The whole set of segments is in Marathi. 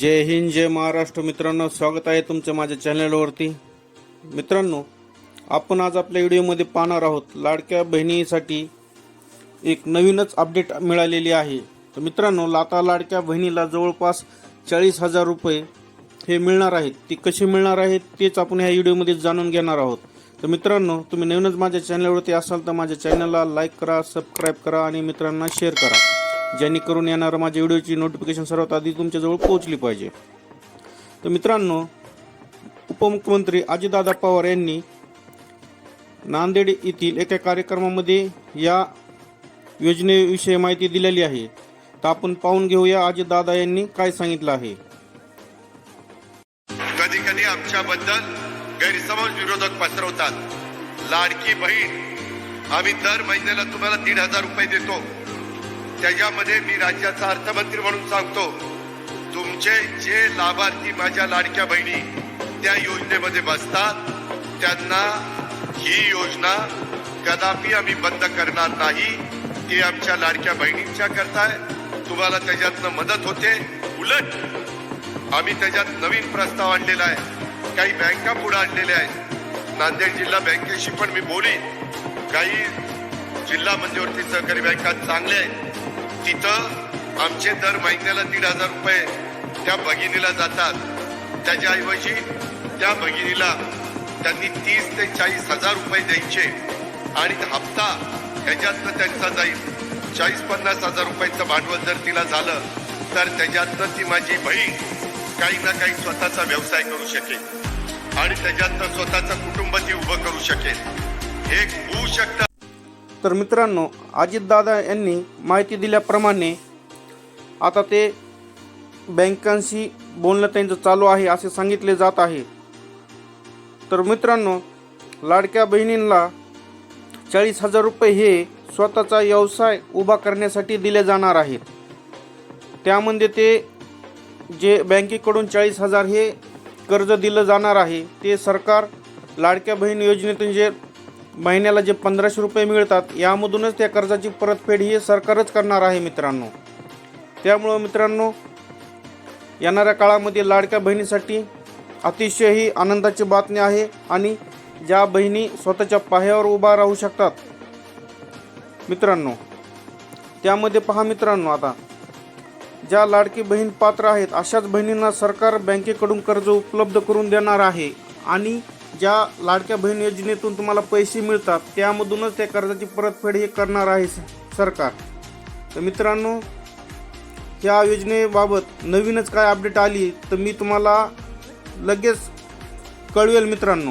जय हिंद जय महाराष्ट्र. मित्रांनो स्वागत आहे तुमचं माझ्या चॅनलवरती. मित्रांनो आपण आज आपल्या व्हिडिओमध्ये पाहणार आहोत लाडक्या बहिणीसाठी एक नवीनच अपडेट मिळालेली आहे. तर मित्रांनो आता लाडक्या बहिणीला जवळपास चाळीस हजार रुपये हे मिळणार आहेत. ती कशी मिळणार आहेत तेच आपण ह्या व्हिडिओमध्ये जाणून घेणार आहोत. तर मित्रांनो तुम्ही नवीनच माझ्या चॅनलवरती असाल तर माझ्या चॅनलला लाईक करा सबस्क्राईब करा आणि मित्रांना शेअर करा. जेणेकरून येणारं माझ्या व्हिडिओची नोटिफिकेशन सर्वात आधी तुमच्याजवळ पोहोचली पाहिजे. तर मित्रांनो उपमुख्यमंत्री अजितदादा पवार यांनी नांदेड येथील एका कार्यक्रमामध्ये या योजनेविषयी माहिती दिलेली आहे. तर आपण पाहून घेऊया अजितदादा यांनी काय सांगितलं आहे. कधी कधी आमच्याबद्दल गैरसमज विरोधक पसरवतात. लाडकी बहीण आम्ही दर महिन्याला तुम्हाला दीड हजार रुपये देतो. त्याच्यामध्ये मी राज्याचा अर्थमंत्री म्हणून सांगतो तुमचे जे लाभार्थी माझ्या लाडक्या बहिणी त्या योजनेमध्ये बसतात त्यांना ही योजना कदापि आम्ही बंद करणार नाही. ती आमच्या लाडक्या बहिणींच्या करताय. तुम्हाला त्याच्यातनं मदत होते. उलट आम्ही त्याच्यात नवीन प्रस्ताव आणलेला आहे. काही बँका पुढे आणलेल्या आहेत. नांदेड जिल्हा बँकेशी पण मी बोलीन. काही जिल्हा मध्यवर्ती सहकारी बँका चांगल्या आहेत. तिथं आमचे दर महिन्याला दीड हजार रुपये त्या भगिनीला जातात. त्याच्याऐवजी त्या भगिनीला त्यांनी तीस ते चाळीस हजार रुपये द्यायचे. आणि हप्ता ह्याच्यातनं त्यांचा जाईल. चाळीस पन्नास हजार रुपयाचं भांडवल जर तिला झालं तर त्याच्यातनं ती माझी बहीण काही ना काही स्वतःचा व्यवसाय करू शकेल. आणि त्याच्यातनं स्वतःचं कुटुंब ती उभं करू शकेल. हे होऊ शकतं. तर मित्रांनो अजितदादा यांनी माहिती दिल्याप्रमाणे आता ते बँकांशी बोलणं त्यांचं चालू आहे असे सांगितले जात आहे. तर मित्रांनो लाडक्या बहिणींना चाळीस हजार रुपये हे स्वतःचा व्यवसाय उभा करण्यासाठी दिले जाणार आहेत. त्यामध्ये ते जे बँकेकडून चाळीस हजार हे कर्ज दिलं जाणार आहे ते सरकार लाडक्या बहीण योजनेतून जे महिन्याला जे पंधराशे रुपये मिळतात यामधूनच त्या कर्जाची परतफेड ही सरकारच करणार आहे मित्रांनो. त्यामुळं मित्रांनो येणाऱ्या काळामध्ये लाडक्या बहिणीसाठी अतिशय ही आनंदाची बातमी आहे आणि ज्या बहिणी स्वतःच्या पायावर उभा राहू शकतात मित्रांनो त्यामध्ये पहा मित्रांनो आता ज्या लाडकी बहीण पात्र आहेत अशाच बहिणींना सरकार बँकेकडून कर्ज उपलब्ध करून देणार आहे आणि ज्या लाडक्या बहीण योजनेतून तुम्हाला पैसे मिळतात त्यामधूनच त्या कर्जाची परतफेड हे करणार आहे स- सरकार. तर मित्रांनो या योजनेबाबत नवीनच काय अपडेट आली तर मी तुम्हाला लगेच कळवेल मित्रांनो.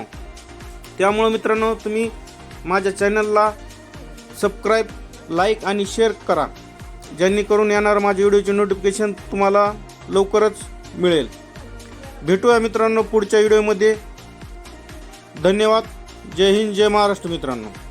त्यामुळं मित्रांनो तुम्ही माझ्या चॅनलला सबस्क्राईब लाईक आणि शेअर करा. जेणेकरून येणार माझ्या व्हिडिओचे नोटिफिकेशन तुम्हाला लवकरच मिळेल. भेटूया मित्रांनो पुढच्या व्हिडिओमध्ये धन्यवाद. जय हिंद जय महाराष्ट्र मित्रांनो.